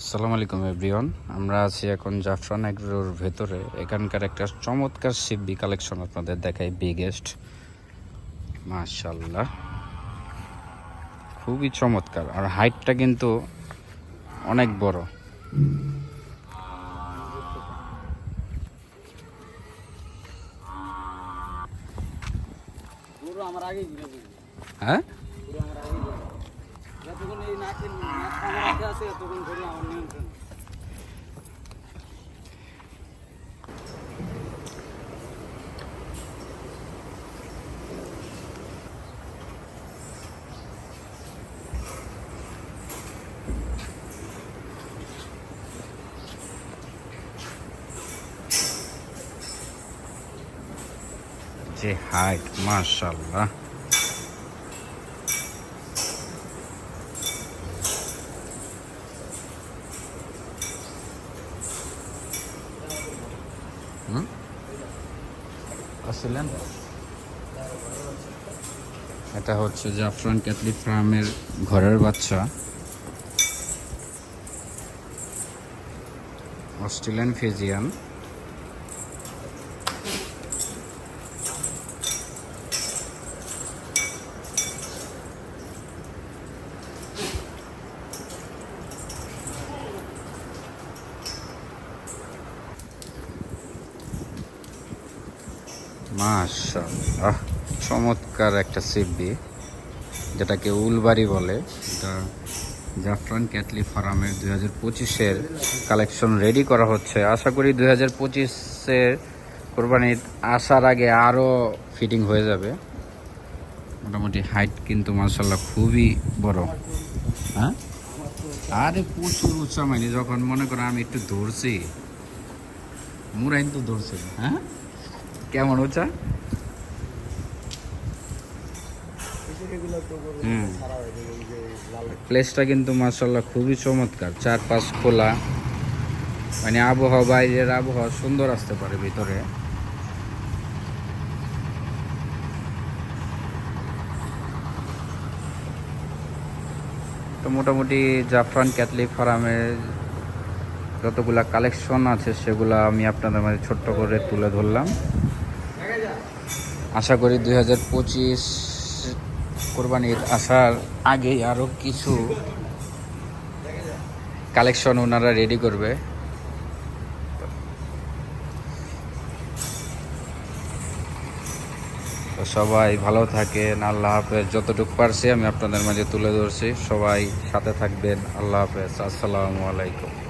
আসসালামু আলাইকুম, এভরিওয়ান। আমরা আছি এখন জাফরান এগ্রোর ভেতরে। এখানকার একটা চমৎকার সিব্বি কালেকশন আপনাদের দেখাই বিগেস্ট মাশাল্লাহ খুবই চমৎকার। আর হাইটটা কিন্তু অনেক বড়। হ্যাঁ? যতক্ষণ এই নাকের নাক আমার হাতে আছে ততক্ষণ ঘুরে আমার নিয়ন্ত্রণ যে হাইট মাশাল্লাহ হুম? আসলেন? এটা হচ্ছে জাফরান ক্যাথলিক ফার্মের ঘরের বাচ্চা। Australian Fijian. মাশাআল্লাহ। চমৎকার একটা সিবি, যেটাকে উলবাড়ি বলে। এটা জাফরান ক্যাটলি ফার্মের দুই হাজার পঁচিশের কালেকশন রেডি করা হচ্ছে। আশা করি দুই হাজার পঁচিশের কোরবানির আসার আগে আরও ফিটিং হয়ে যাবে। মোটামুটি হাইট কিন্তু মার্শাল্লাহ খুবই বড়। হ্যাঁ? আরে প্রচুর উৎসাহ মাইনি যখন মনে করো আমি একটু ধরছি, মুরাইন তো দৌড়ছে হ্যাঁ? কেমন উঁচা প্লেসটা কিন্তু মার্শাল্লাহ খুবই চমৎকার, চারপাশ খোলা। মানে আবহাওয়া, বাইরের আবহাওয়া সুন্দর আসতে পারে ভিতরে। তো মোটামুটি জাফরান ক্যাথলি ফার্মের যতগুলা কালেকশন আছে, সেগুলা আমি আপনাদের মাঝে ছোট্ট করে তুলে ধরলাম। আশা করি দুই হাজার পঁচিশ কোরবানির আসার আগেই আরও কিছু কালেকশন ওনারা রেডি করবে। সবাই ভালো থাকেন, আল্লাহ হাফেজ। যতটুকু পারছি আমি আপনাদের মাঝে তুলে ধরছি। সবাই সাথে থাকবেন। আল্লাহ হাফেজ। আসসালামু আলাইকুম।